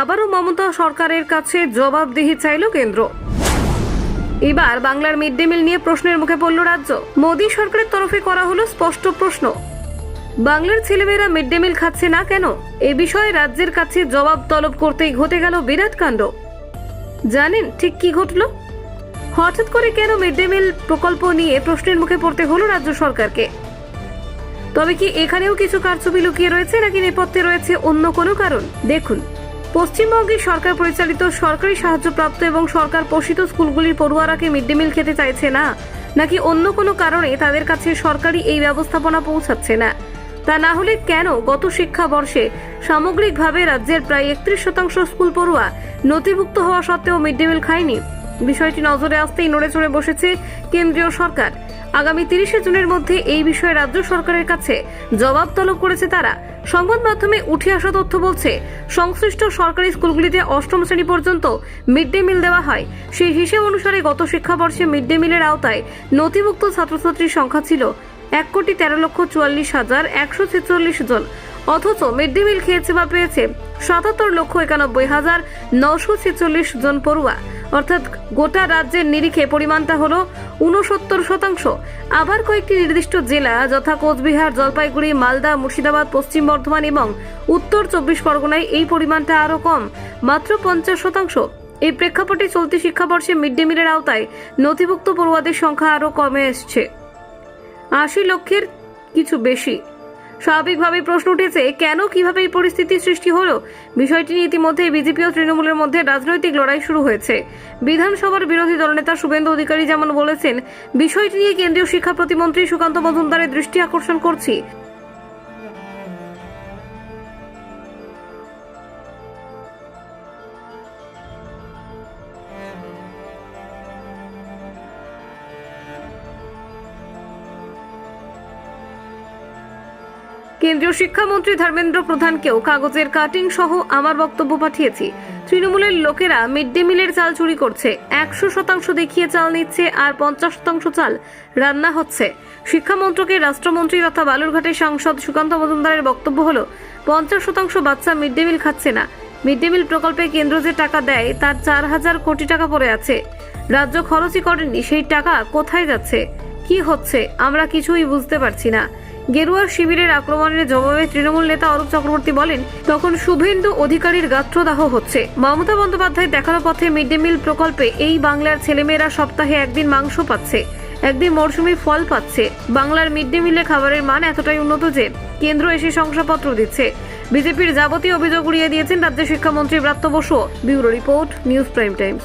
আবারও মমতা সরকারের কাছে জবাবদিহি চাইল কেন্দ্র। এবার বাংলার মিড ডে মিল নিয়ে প্রশ্নের মুখে পড়ল রাজ্য। মোদী সরকারের তরফে করা হলো স্পষ্ট প্রশ্ন। বাংলার ছেলেমেয়েরা মিড ডে মিল খাচ্ছে না কেন? এ বিষয়ে রাজ্যের কাছে জবাব তলব করতেই ঘটে গেল বিরাট কাণ্ড। জানেন ঠিক কি ঘটলো? হঠাৎ করে কেন মিড ডে মিল প্রকল্প নিয়ে প্রশ্নের মুখে পড়তে হলো রাজ্য সরকারকে? তবে কি এখানেও কিছু কারচুপি লুকিয়ে রয়েছে নাকি নেপথ্যে রয়েছে অন্য কোনো কারণ? দেখুন। পশ্চিমবঙ্গের সরকার পরিচালিত সরকারি সাহায্যপ্রাপ্ত এবং সরকার পোষিত স্কুলগুলির পড়ুয়ারাকে মিড ডে মিল খেতে চাইছে না, নাকি অন্য কোনো কারণে তাদের কাছে সরকারি এই ব্যবস্থাপনা পৌঁছাচ্ছে না? তা না হলে কেন গত শিক্ষাবর্ষে সামগ্রিকভাবে রাজ্যের প্রায় একত্রিশ শতাংশ স্কুল পড়ুয়া নথিভুক্ত হওয়া সত্ত্বেও মিড ডে মিল খায়নি? বিষয়টি নজরে আসতেই নড়ে চড়ে বসেছে কেন্দ্রীয় সরকার। আগামী তিরিশে জুনের মধ্যে এই বিষয়ে রাজ্য সরকারের কাছে জবাব তলব করেছে তারা। সংবাদ মাধ্যমে উঠে আসা তথ্য বলছে, সংশ্লিষ্ট সরকারি স্কুলগুলিতে অষ্টম শ্রেণি পর্যন্ত মিড ডে মিল দেওয়া হয়। সেই হিসেব অনুসারে গত শিক্ষাবর্ষে মিড ডে মিলের আওতায় নথিভুক্ত ছাত্রছাত্রীর সংখ্যা ছিল এক কোটি তেরো লক্ষ চুয়াল্লিশ হাজার একশো ছেচল্লিশ জন। অথচ মিড ডে মিল খেয়েছে বা পেয়েছে সাতাত্তর লক্ষ একানব্বই হাজার নশো ছেচল্লিশ জন পড়ুয়া। অর্থাৎ গোটা রাজ্যের নিরিখে পরিমাণটা হলো উনসত্তর শতাংশ। আবার কয়েকটি নির্দিষ্ট জেলা যথা কোচবিহার, জলপাইগুড়ি, মালদা, মুর্শিদাবাদ, পশ্চিম বর্ধমান এবং উত্তর চব্বিশ পরগনায় এই পরিমাণটা আরও কম, মাত্র পঞ্চাশ শতাংশ। এই প্রেক্ষাপটে চলতি শিক্ষাবর্ষে মিড ডে মিলের আওতায় নথিভুক্ত পড়ুয়াদের সংখ্যা আরও কমে এসছে। আশি লক্ষের কিছু বেশি। স্বাভাবিকভাবে প্রশ্ন উঠেছে, কেন, কীভাবে এই পরিস্থিতির সৃষ্টি হলো? বিষয়টি নিয়ে ইতিমধ্যে বিজেপি ও তৃণমূলের মধ্যে রাজনৈতিক লড়াই শুরু হয়েছে। বিধানসভার বিরোধী দলনেতা শুভেন্দু অধিকারী যেমন বলেছেন, বিষয়টি নিয়ে কেন্দ্রীয় শিক্ষা প্রতিমন্ত্রী সুকান্ত মজুমদারের দৃষ্টি আকর্ষণ করছি। কেন্দ্রীয় শিক্ষামন্ত্রী ধর্মেন্দ্র প্রধানকেও কাগজের কাটিং সহ আমার বক্তব্য পাঠিয়েছি। তৃণমূলের লোকেরা মিড ডে মিলের চাল চুরি করছে। একশো শতাংশ দেখিয়ে চাল নিচ্ছে আর পঞ্চাশ শতাংশ চাল রান্না হচ্ছে। শিক্ষামন্ত্রকের রাষ্ট্রমন্ত্রী তথা বালুরঘাটের সাংসদ সুকান্ত মজুমদারের বক্তব্য হলো, পঞ্চাশ শতাংশ বাচ্চা মিড ডে মিল খাচ্ছে না। মিড ডে মিল প্রকল্পে কেন্দ্র যে টাকা দেয়, তার চার হাজার কোটি টাকা পড়ে আছে। রাজ্য খরচই করেনি, সেই টাকা কোথায় যাচ্ছে? কি হচ্ছে? আমরা কিছুই বুঝতে পারছি না। গেরুয়ার শিবিরের আক্রমণের জবাবে তৃণমূল নেতা অরূপ চক্রবর্তী বলেন, তখন শুভেন্দু অধিকারীর গাত্রদাহ হচ্ছে। মমতা বন্দ্যোপাধ্যায় দেখানো পথে মিড ডে মিল প্রকল্পে এই বাংলার ছেলেমেয়েরা সপ্তাহে একদিন মাংস পাচ্ছে, একদিন মরশুমি ফল পাচ্ছে। বাংলার মিড ডে মিলে খাবারের মান এতটাই উন্নত যে কেন্দ্র এসে শংসাপত্র দিচ্ছে। বিজেপির যাবতীয় অভিযোগ উড়িয়ে দিয়েছেন রাজ্য শিক্ষামন্ত্রী Bratya Basu bureau report, News Prime Times.